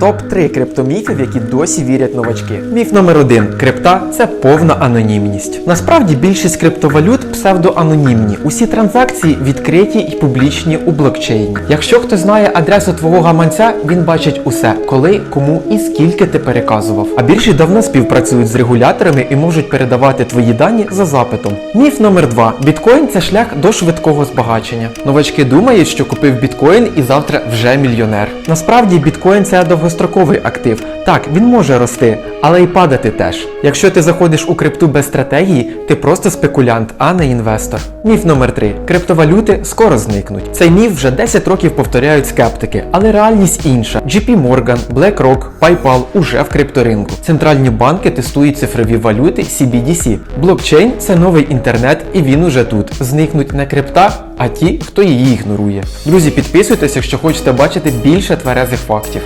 Топ-3 криптоміфів, які досі вірять новачки. Міф номер один: крипта це повна анонімність. Насправді більшість криптовалют псевдоанонімні. Усі транзакції відкриті і публічні у блокчейні. Якщо хтось знає адресу твого гаманця, він бачить усе, коли, кому і скільки ти переказував. А більші давно співпрацюють з регуляторами і можуть передавати твої дані за запитом. Міф номер два: біткоін це шлях до швидкого збагачення. Новачки думають, що купив біткоін і завтра вже мільйонер. Насправді біткоін це довгостроковий актив. Так, він може рости, але й падати теж. Якщо ти заходиш у крипту без стратегії, ти просто спекулянт, а не інвестор. Міф номер 3. Криптовалюти скоро зникнуть. Цей міф вже 10 років повторяють скептики, але реальність інша. JP Morgan, BlackRock, PayPal уже в крипторинку. Центральні банки тестують цифрові валюти CBDC. Блокчейн це новий інтернет, і він уже тут. Зникнуть не крипта, а ті, хто її ігнорує. Друзі, підписуйтесь, якщо хочете бачити більше тверезих фактів.